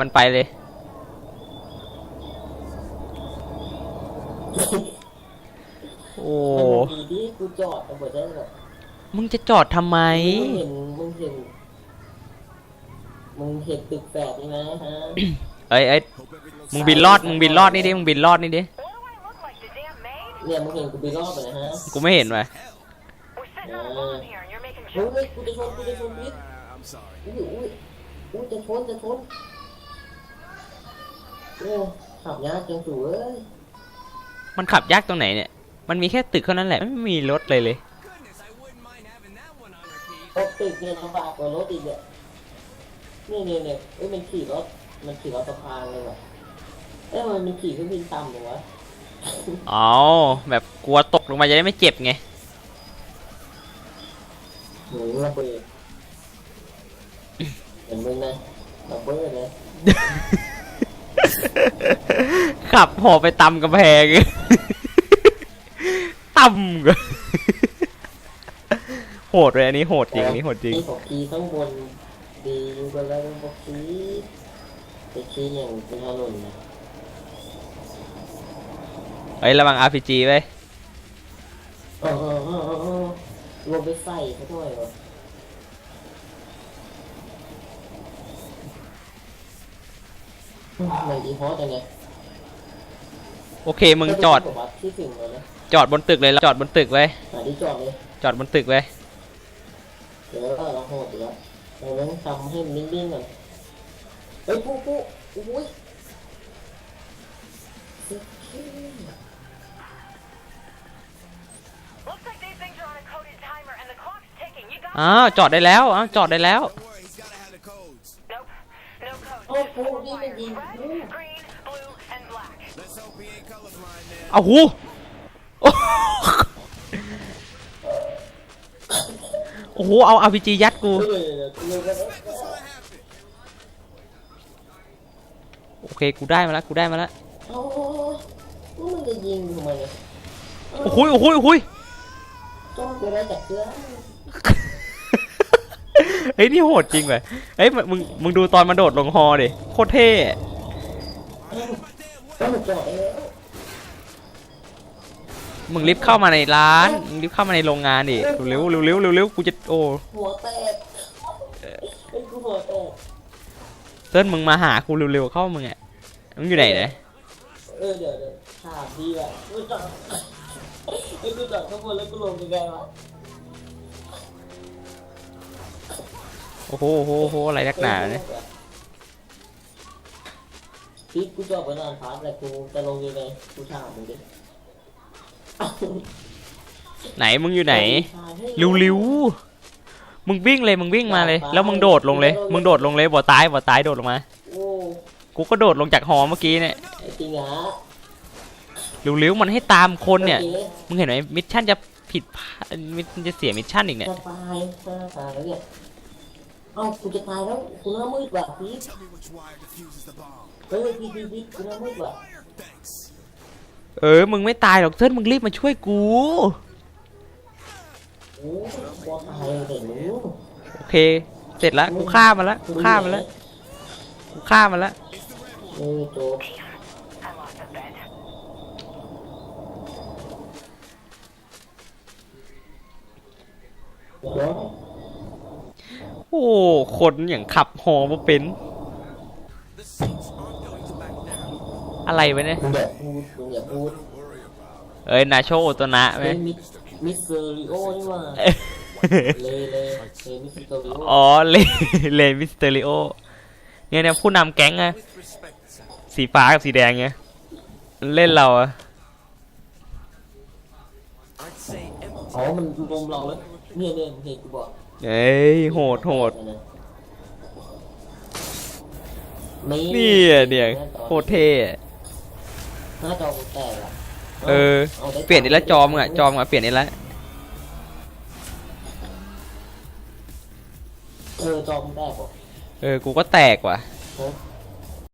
มันไปเลย โอ้มันดีที่กูจอดตำรวจได้แบบมึงจะจอดทำไม มึงเห็นมึงเห็นมึงเห็นตึกแฝดใช่ไหมฮะเอ้ยเอ้ยมึงบินรอด มึงบินรอดนี่ดิ มึงบินรอดนี่ดิ What do I look like, the damn maid? เนี่ยมึงเห็นกูไปรอบไปนะฮะกูไม่เห็นว่ะ We're sitting on a lawn here and you're making เฮ้ย jokes. เฮ้ยกูจะชนกูจะชนพิษ I'm sorry. อุ้ยอุ้ยอุ้ยจะชนจะชน โอ้ขับยากจังสูเอ้ยมันขับยากตรงไหนเนี่ย มันมีแค่ตึกเท่านั้นแหละ ไม่มีรถเลยเลย Goodness, I wouldn't mind having that one on repeat. พบตึกเนี่ยลำบากกว่ารถอีกเนี่ยนี่เนี่ยเนี่ยเอ้ยมันขี่รถมันขี่รถสะพานเลยว่ะเอ้ยมันมันขี่เครื่องบินต่ำเลยวะ อ๋อ แบบกลัวตกลงมาจะได้ไม่เจ็บไง หนูระเบิดเห็นมึงนะระเบิดเลย ขับหอไปตำกระแพงตำกันโหดเลยอันนี้โหดจริงอันนี้โหดจริงไอ้บอกขี่ข้างบนดีกว่าแล้วบอกขี่ไปขี่อย่างเป็นถนนนะเฮ้ยระวัง RPG ไว้ยเออเออเออเออเออลงไปใส่เขาด้วยวะ มันดีฮอตจังไงโอเค มึงจอด ที่ถึงเลยนะจอดบนตึกเลยแล้วจอดบนตึกไว้ยหาที่จอดเลย จอดบนตึกไว้ยเดี๋ยวเราโหดเดี๋ยวเราต้องทำให้มันนิ่งๆก่อนเฮ้ยปุ๊ปุ๊อุ้ย Looks like these things are on a coded timer and the clock's ticking. You got อ้าวจอดได้แล้วอ้าวจอดได้แล้ว Don't worry, he's gotta have the codes. Nope. No code. โอ้ Just ปุ๊ เอาหูโอ้โห เอา RPG ยัดกูเฮ้ยเดี๋ยวเดี๋ยวเดี๋ยวเดี๋ยว That's what happened. โอเค กูได้มาแล้ว กูได้มาแล้ว โอ้โหมันจะยิงทำไมเนี่ยโอ้โหโอ้โหโอ้โหจ้องไปได้แต่เครื่อเฮ้ย นี่โหดจริงเว้ยเฮ้ย มึง มึงดูตอนมันโดดลงฮอดิ โคตรเท่ก็มันจอดแล้ว มึงรีบเข้ามาในร้าน มึงรีบเข้ามาในโรงงานดิเร็วเร็วเร็วเร็วเร็วกูจะโอ้หัวแตกไอ้ยกูหัวแตกเติ้ลมึงมาหากูเร็วๆเข้ามึงอะมึงอยู่ไหนเนี่ยเออเดี๋ยวเดี๋ยวถาดีอะกูจอดไอ้กูจอดข้างบนแล้วกูลงยังไงวะโอ้โหโอ้โหโอ้โหอะไรนักหนาเนี่ยพี่กูจอดบนลานฟ้าแต่กูจะลงยังไงกูถามมึงดิ ไหนมึงอยู่ไหนเร็วๆมึงวิ่งเลยมึงวิ่งมาเลย แล้วมึงโดดลงเลย มึงโดดลงเลยบ่ตายบ่ตายโดดลงมา โอ้กูก็โดดลงจากหอเมื่อกี้เนี่ยไอ้จริงอะเร็วๆมันให้ตามคนเนี่ยโอคมึงเห็นไหมมิชชั่นจะผิดพลาดมันจะเสียมิชชั่นอีกเนี่ย จะตายจะตายแล้วเนี่ยเอ้ากูจะตายแล้วกูหน้ามืดว่ะพี่ Tell me which wire diffuses the bomb. เฮ้ยพี่พี่พี่กูหน้ามืดว่ะ Thanks. เออ มึงไม่ตายหรอกเติ้ลมึงรีบมาช่วยกู โอ้กลัวตายเลยเด็กหนูโอเค เสร็จแล้วกูฆ่ามันละกูฆ่ามันละกูฆ่ามันละเออโจบ I lost a bet. เดี๋ยวโอ้คนอย่างขับหอมาเป็น อะไรวะเนี่ยมึงอย่าพูดมึงอย่าพูดเอ้ยนาโชโอโตนะไหมเฮ้ยมิสมิสเซอริโอนี่ว่าเอ้ยเลเลเลมิสเซอริโออ๋อเลเลมิสเตอริโอเนี่ยเนี่ยผู้นำแก๊งอะ With respect, sir. สีฟ้ากับสีแดงไงเล่นเราอะ I'd say empty. อ๋อมันรวมเราแล้วเนี่ยเนี่ยเห็นกูบอกเอ้ยโหดโหดนี่นี่อะเนี่ยโคตรเท่อะ หน้าจอกูแตกอะเออาได้เปลี่ยนอีกแล้วจอมงอะจอมงอะเปลี่ยนอีกแล้วเออจอมงแตกว่ะเออกูก็แตกว่ะ เออ